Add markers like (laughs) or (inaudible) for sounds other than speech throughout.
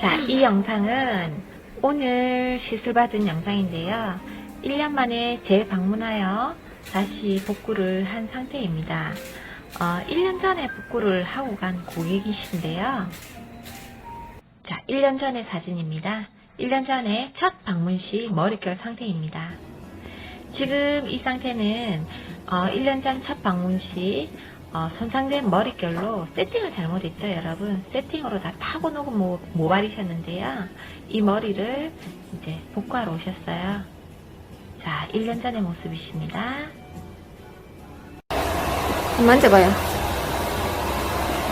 자, 이 영상은 오늘 시술받은 영상인데요. 1년 만에 재방문하여 다시 복구를 한 상태입니다. 어, 1년 전에 복구를 하고 간 고객이신데요. 자, 1년 전의 사진입니다. 1년 전에 첫 방문 시 머릿결 상태입니다. 지금 이 상태는 어, 1년 전 첫 방문 시 어, 손상된 머릿결로 세팅을 잘못했죠, 여러분. 세팅으로 다 타고 녹은 모, 모발이셨는데요. 이 머리를 이제 복구하러 오셨어요. 자, 1년 전의 모습이십니다. 만져봐요.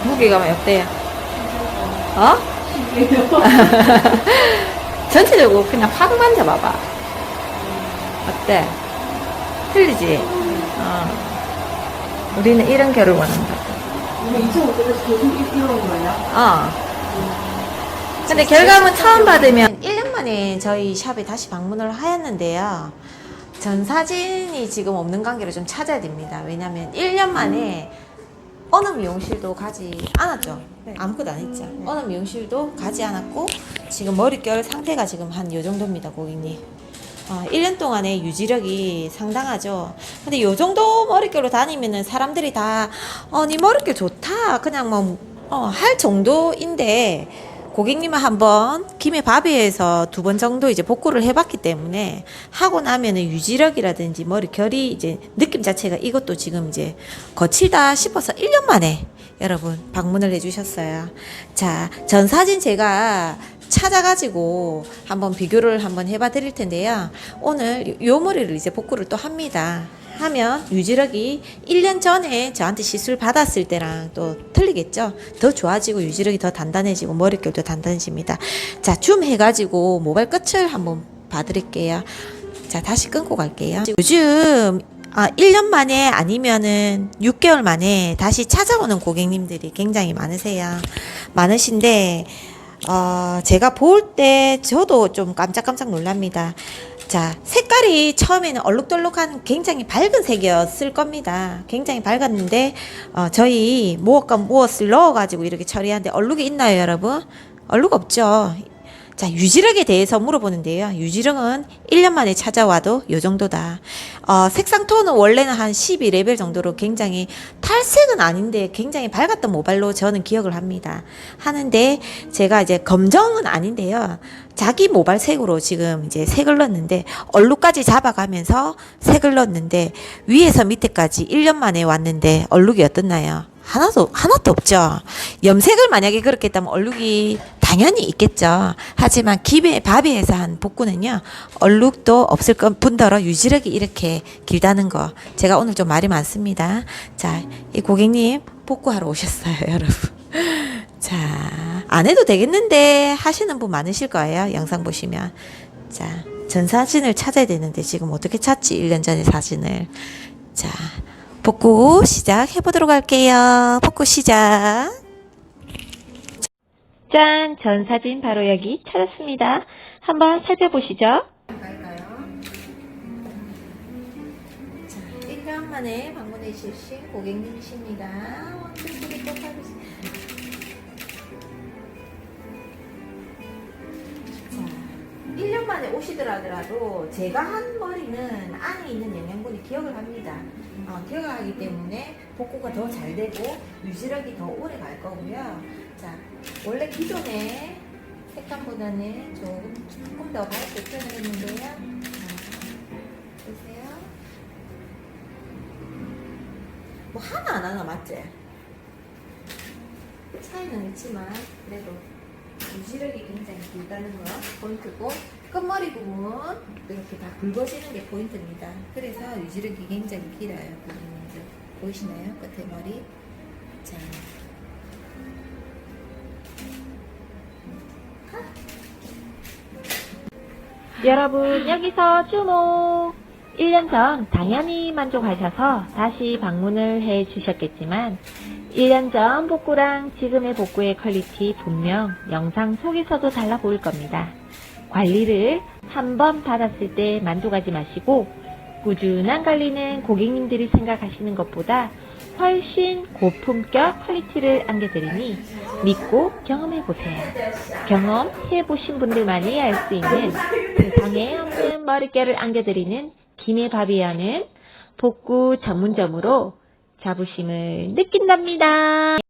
무게가 어때요? 어? (laughs) 전체적으로 그냥 확 만져봐봐. 어때? 틀리지? 어. 우리는 이런 결을 원한다. 근데 2,500원에서 계속 이런 거예요? 어. 근데 결과물 처음 받으면 1년 만에 저희 샵에 다시 방문을 하였는데요. 전 사진이 지금 없는 관계를 좀 찾아야 됩니다. 왜냐면 1년 만에 어느 미용실도 가지 않았죠. 아무것도 안 했죠. 어느 미용실도 가지 않았고 지금 머릿결 상태가 지금 한 요 정도입니다, 고객님. 어, 1년 동안의 유지력이 상당하죠. 근데 요 정도 머릿결로 다니면은 사람들이 다, 어, 니 머릿결 좋다. 그냥 뭐, 어, 할 정도인데, 고객님은 한번 김해 바비에서 두 번 정도 이제 복구를 해봤기 때문에 하고 나면은 유지력이라든지 머릿결이 이제 느낌 자체가 이것도 지금 이제 거칠다 싶어서 1년 만에 여러분 방문을 해주셨어요. 자, 전 사진 제가 찾아가지고 한번 비교를 한번 해봐 드릴 텐데요. 오늘 요 머리를 이제 복구를 또 합니다. 하면 유지력이 1년 전에 저한테 시술 받았을 때랑 또 틀리겠죠? 더 좋아지고 유지력이 더 단단해지고 머릿결도 단단해집니다. 자, 줌 해가지고 모발 끝을 한번 봐드릴게요. 자, 다시 끊고 갈게요. 요즘 아, 1년 만에 아니면은 6개월 만에 다시 찾아오는 고객님들이 굉장히 많으세요. 많으신데, 어, 제가 볼 때 저도 좀 깜짝깜짝 놀랍니다. 자, 색깔이 처음에는 얼룩덜룩한 굉장히 밝은 색이었을 겁니다. 굉장히 밝았는데, 어, 저희 무엇과 무엇을 넣어 가지고 이렇게 처리하는데 얼룩이 있나요, 여러분? 얼룩 없죠? 자, 유지력에 대해서 물어보는데요. 유지력은 1년 만에 찾아와도 요 정도다. 어, 색상 톤은 원래는 한 12레벨 정도로 굉장히 탈색은 아닌데 굉장히 밝았던 모발로 저는 기억을 합니다. 하는데 제가 이제 검정은 아닌데요. 자기 모발 색으로 지금 이제 색을 넣었는데 얼룩까지 잡아가면서 색을 넣었는데 위에서 밑에까지 1년 만에 왔는데 얼룩이 어떻나요? 하나도 하나도 없죠. 염색을 만약에 그렇게 했다면 얼룩이 당연히 있겠죠. 하지만 기베 바비에서 한 복구는요 얼룩도 없을 것 뿐더러 유지력이 이렇게 길다는 거 제가 오늘 좀 말이 많습니다. 자, 이 고객님 복구하러 오셨어요, (laughs) 여러분. 자, 안 해도 되겠는데 하시는 분 많으실 거예요. 영상 보시면. 자, 전 사진을 찾아야 되는데 지금 어떻게 찾지? 1년 전의 사진을. 자, 복구 시작해 보도록 할게요. 복구 시작. 짠! 전 사진 바로 여기 찾았습니다. 한번 살펴보시죠. 갈까요? 자, 1년 만에 방문해 주신 고객님이십니다. 파이브, 식- 1년 만에 오시더라 하더라도 제가 한 머리는 안에 있는 영양분이 기억을 합니다. 어, 기억을 하기 때문에 복구가 더 잘 되고 유지력이 더 오래 갈 거고요. 자, 원래 기존의 색감보다는 조금 조금 더 밝게 표현을 했는데요. 자, 보세요. 뭐 하나 안 하나 맞지? 차이는 있지만 그래도 유지력이 굉장히 길다는 거 포인트고 끝머리 부분 이렇게 다 굵어지는 게 포인트입니다. 그래서 유지력이 굉장히 길어요. 고객님들 보이시나요? 끝에 머리. 자. 여러분, 여기서 주목! 1년 전 당연히 만족하셔서 다시 방문을 해 주셨겠지만, 1년 전 복구랑 지금의 복구의 퀄리티 분명 영상 속에서도 달라 보일 겁니다. 관리를 한 번 받았을 때 만족하지 마시고, 꾸준한 관리는 고객님들이 생각하시는 것보다 훨씬 고품격 퀄리티를 안겨드리니 믿고 경험해보세요. 경험해보신 분들만이 알 수 있는 세상에 없는 머릿결을 안겨드리는 김해 바비아는 복구 전문점으로 자부심을 느낀답니다.